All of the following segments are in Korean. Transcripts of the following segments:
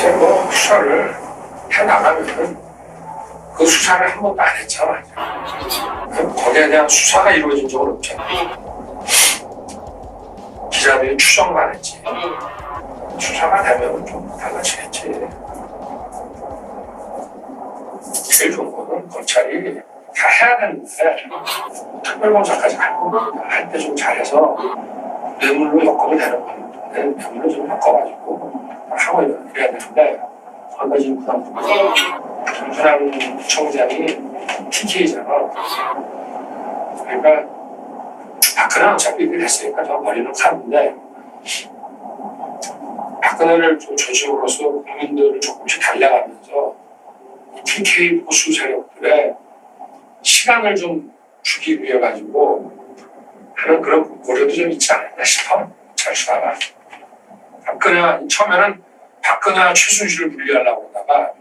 이제 뭐 수사를 해 나가면은 그 수사를 한 번도 안 했잖아. 거기에 대한 수사가 이루어진 적은 없잖아. 기자들이 추정만 했지. 수사가 되면 좀 달라지겠지. 제일 좋은 거는 검찰이 다 해야 되는데 특별검사까지 할 때 좀 잘해서 뇌물로 엮으면 되는 건데 뇌물로 좀 엮어가지고 하고 이래야 되는데 거기가 지금 김준환 청장이 TK잖아. 그러니까 박근혜는 어차피 일을 했으니까 저 머리는 가는데 박근혜를 좀 조직으로서 국민들을 조금씩 달래가면서 이 TK 보수 세력들의 시간을 좀 주기 위해 가지고 하는 그런 고려도 좀 있지 않았나 싶어. 잘 수사가. 박근혜와 처음에는 박근혜와 최순실을 분리하려고 그러다가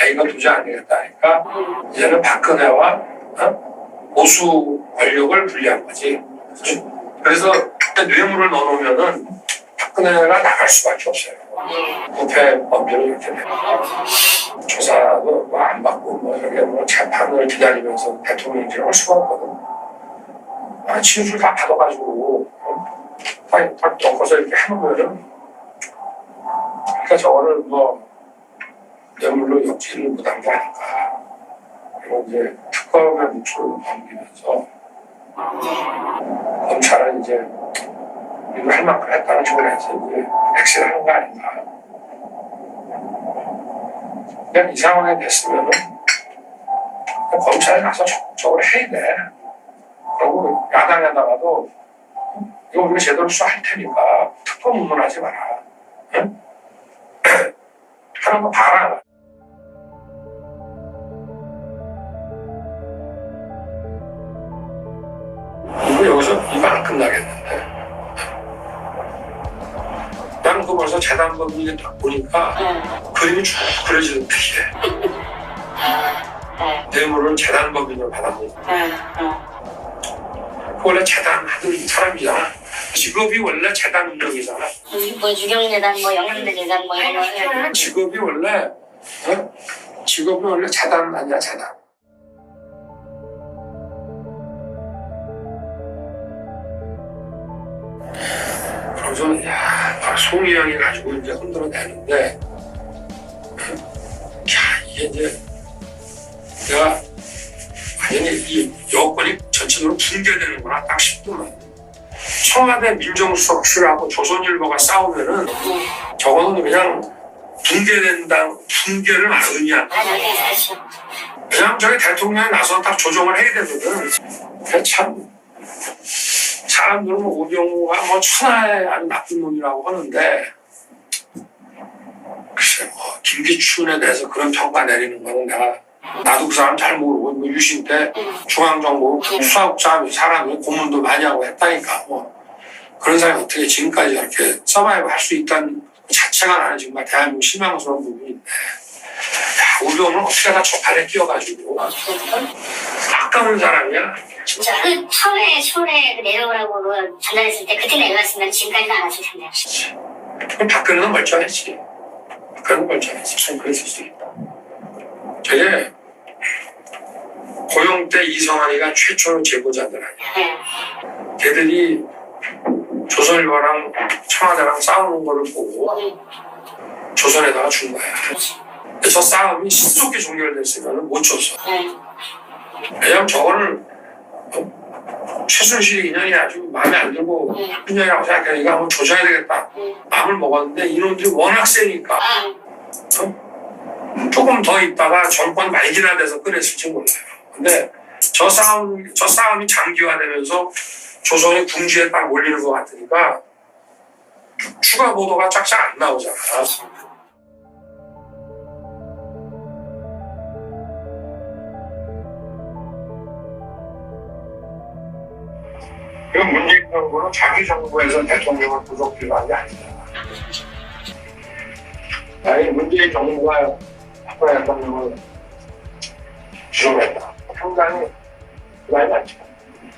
아 이거 도저히 안 되겠다니까 이제는 박근혜와 어? 보수 권력을 분리한 거지. 그래서 뇌물을 넣어놓으면은 박근혜가 나갈 수밖에 없어요. 부패 범죄를 이렇게 되면. 조사도 뭐 안 받고 뭐 이렇게 뭐 재판을 기다리면서 대통령직을 할 수가 없거든. 아, 진술 다 받아가지고 어? 다, 다 엮어서 이렇게 해놓으면은 그러니까 저거를 뭐 뇌물로 엮지를 못한 게 아닌가. 그리고 이제 특검의 묵초를 넘기면서 검찰은 이제 이거 할 만큼 했다는 식으로 해서 이제 엑셀하는 거 아닌가. 그냥 이 상황에 됐으면은 검찰에 가서 적극적으로 해야 돼. 그리고 야당에다가도 이거 우리가 제대로 수사할 테니까 특검 운운하지 마라. 응? 하는 거 봐라. 이거 여기서 안 끝나겠는데. 나는 그 벌써 재단법인에 딱 보니까 그림이 쭉 그려지는 듯해. 뇌물을 재단법인으로 받아먹고 원래 재단 하던 사람이잖아. 직업이 원래 재단 운영이잖아. 뭐 유경재단, 뭐 영양대재단, 뭐 이런 거. 직업이 원래 어? 직업이 원래 재단 아니야 재단. 그래서 야 아, 송이양이 가지고 이제 흔들어내는데 야 이게 이제 내가 완전히 이 여권이 전체적으로 붕괴되는구나 딱 싶더만 청와대 민정수석실하고 조선일보가 싸우면은 저거는 그냥 붕괴된다 붕괴를 말 의미한 아, 여기 사실. 그냥 저기 대통령이 나서 딱 조정을 해야 되거든 그참 사람들은 뭐 우병우가 뭐 천하의 아주 나쁜 놈이라고 하는데 글쎄 뭐 김기춘에 대해서 그런 평가 내리는 거는 내가 나도 그 사람 잘 모르고 뭐 유신 때 중앙정보 수사국장 사람이 고문도 많이 하고 했다니까 뭐 그런 사람이 어떻게 지금까지 이렇게 서바이브 할 수 있다는 그 자체가 나는 정말 대한민국 실망스러운 부분인데 야, 우병우는 어떻게 다 저팔에 끼어가지고 아까운 사람이야 진짜 그 처음에 서울에 그 내려오라고 그 전달했을 때 그때 내려왔으면 지금까지도 안 왔을 텐데. 그럼 박근혜는 멀쩡했지. 박근혜는 멀쩡했지. 참 그랬을 수 있다. 저게 고용 때 이성환이가 최초로 제보자들 아니야. 네. 걔들이 조선일보랑 청와대랑 싸우는 거를 보고 조선에다가 준 거야. 저 싸움이 신속히 종결됐으면 못 줬어. 네. 왜냐면 저거를 어? 최순실 인연이 아주 마음에 안 들고 네. 인연이라고 생각하니까 한번 조져야 되겠다. 네. 마음을 먹었는데 이놈들이 워낙 세니까 아, 조금 더 있다가 정권 말기나 돼서 꺼냈을지 몰라요. 근데 저 싸움, 저 싸움이 장기화되면서 조선이 궁지에 딱 몰리는 것 같으니까 추가 보도가 쫙쫙 안 나오잖아. 그 문재인 정부는 자기 정부에서 대통령을 구속기로 게 아니다. 아니 문재인 정부가 박근혜 대통령을 지원했다. 상당히 부담이 많죠.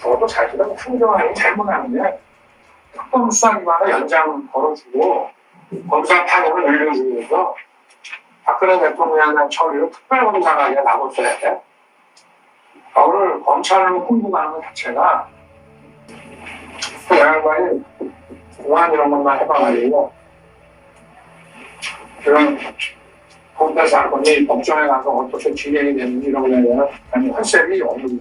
그것도 사실은 행정안이 잘못하는데 특검 수사기관을 연장 걸어주고 검사 파견을 늘려주면서 박근혜 대통령에 대한 처리를 특별검사관에 놔뒀어야 돼. 아, 오늘 검찰로 것 자체가 그 양반이 공안 이런 것만 해봐가지고 이런 공대 사건이 법정에 가서 어떻게 진행이 되는지 이런 거에 대한 아니 컨셉이 없는